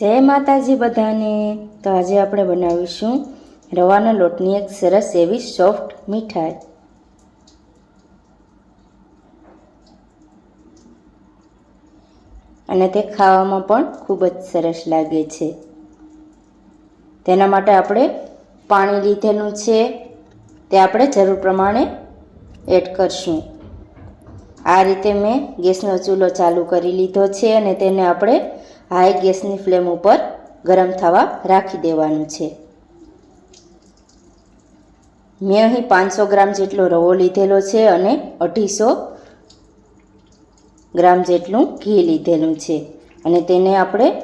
જય માતાજી બધાને. તો આજે આપણે બનાવીશું રવાના લોટની એક સરસ એવી સોફ્ટ મીઠાઈ. અને તે ખાવામાં પણ ખૂબ જ સરસ લાગે છે. તેના માટે આપણે પાણી લીધેલું છે. તે આપણે જરૂર પ્રમાણે એડ કરશું. આ રીતે મેં ગેસનો ચૂલો ચાલુ કરી લીધો છે અને તેને આપણે હાઈ ગેસની ફ્લેમ ઉપર ગરમ થવા રાખી દેવાનું છે. મેં અહીં પાંચસો ગ્રામ જેટલો રવો લીધેલો છે અને અઢીસો ગ્રામ જેટલું ઘી લીધેલું છે. અને તેને આપણે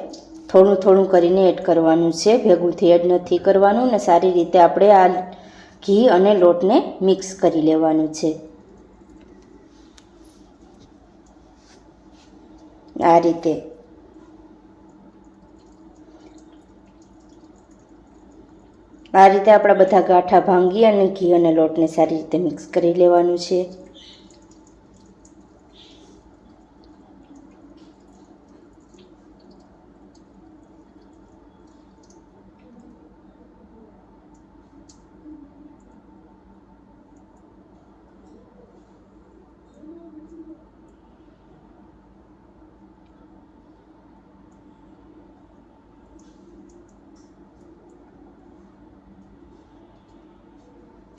થોડું થોડું કરીને એડ કરવાનું છે. ભેગુંથી એડ નથી કરવાનું ને સારી રીતે આપણે આ ઘી અને લોટને મિક્સ કરી લેવાનું છે. આ રીતે આ રીતે આપણા બધા ગાંઠા ભાંગી અને ઘી અને લોટને સારી રીતે મિક્સ કરી લેવાનું છે.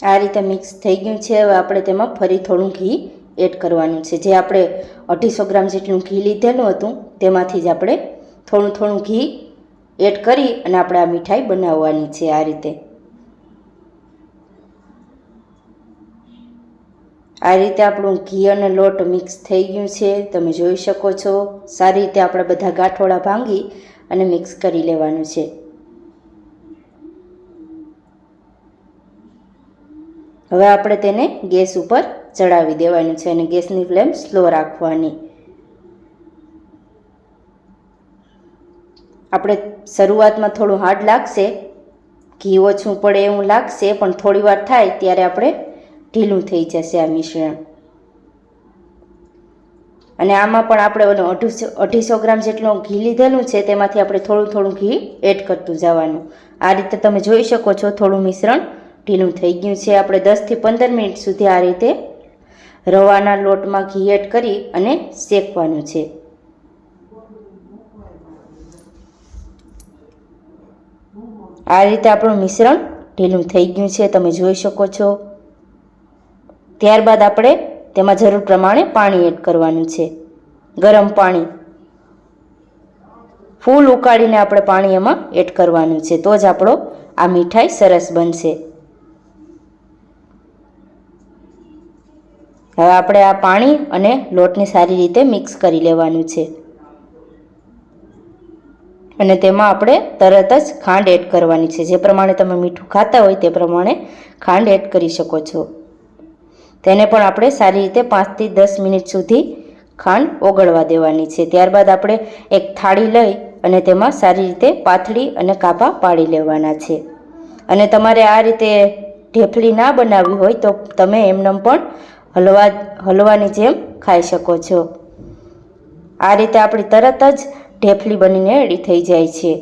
આ રીતે મિક્સ થઈ ગયું છે. હવે આપણે તેમાં ફરી થોડું ઘી એડ કરવાનું છે. જે આપણે અઢીસો ગ્રામ જેટલું ઘી લીધેલું હતું, તેમાંથી જ આપણે થોડું થોડું ઘી એડ કરી અને આપણે આ મીઠાઈ બનાવવાની છે આ રીતે. આ રીતે આપણું ઘી અને લોટ મિક્સ થઈ ગયું છે. તમે જોઈ શકો છો. સારી રીતે આપણે બધા ગાંઠોળા ભાંગી અને મિક્સ કરી લેવાનું છે. હવે આપણે તેને ગેસ ઉપર ચડાવી દેવાનું છે અને ગેસની ફ્લેમ સ્લો રાખવાની. આપણે શરૂઆતમાં થોડું હાર્ડ લાગશે, ઘી ઓછું પડે એવું લાગશે, પણ થોડી વાર થાય ત્યારે આપણે ઢીલું થઈ જશે આ મિશ્રણ. અને આમાં પણ આપણે ઓલું અઢીસો અઢીસો ગ્રામ જેટલું ઘી લીધેલું છે, તેમાંથી આપણે થોડું થોડું ઘી એડ કરતું જવાનું. આ રીતે તમે જોઈ શકો છો થોડું મિશ્રણ ઢીલું થઈ ગયું છે. આપણે દસથી પંદર મિનિટ સુધી આ રીતે રવાના લોટમાં ઘી એડ કરી અને શેકવાનું છે. આ રીતે આપણું મિશ્રણ ઢીલું થઈ ગયું છે. તમે જોઈ શકો છો. ત્યારબાદ આપણે તેમાં જરૂર પ્રમાણે પાણી એડ કરવાનું છે. ગરમ પાણી. ફૂલ ઉકાળીને આપણે પાણી એમાં એડ કરવાનું છે. તો જ આપણો આ મીઠાઈ સરસ બનશે. હવે આપણે આ પાણી અને લોટને સારી રીતે મિક્સ કરી લેવાનું છે. અને તેમાં આપણે તરત જ ખાંડ એડ કરવાની છે. જે પ્રમાણે તમે મીઠું ખાતા હોય તે પ્રમાણે ખાંડ એડ કરી શકો છો. તેને પણ આપણે સારી રીતે પાંચથી દસ મિનિટ સુધી ખાંડ ઓગળવા દેવાની છે. ત્યારબાદ આપણે એક થાળી લઈ અને તેમાં સારી રીતે પાથળી અને કાપા પાડી લેવાના છે. અને તમારે આ રીતે ઢેફલી ના બનાવવી હોય તો તમે એમનેમ પણ હલવા હલવાની જેમ ખાઈ શકો છો. આ રીતે આપણી તરત જ ઢેફલી બનીને રેડી થઈ જાય છે.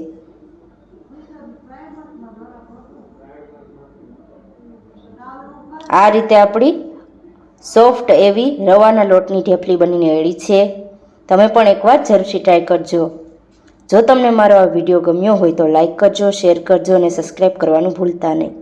આ રીતે આપણી સોફ્ટ એવી રવાના લોટની ઢેફલી બનીને રેડી છે. તમે પણ એકવાર જરૂરથી ટ્રાય કરજો. જો તમને મારો આ વીડિયો ગમ્યો હોય તો લાઈક કરજો શેર કરજો અને સબસ્ક્રાઈબ કરવાનું ભૂલતા નહીં.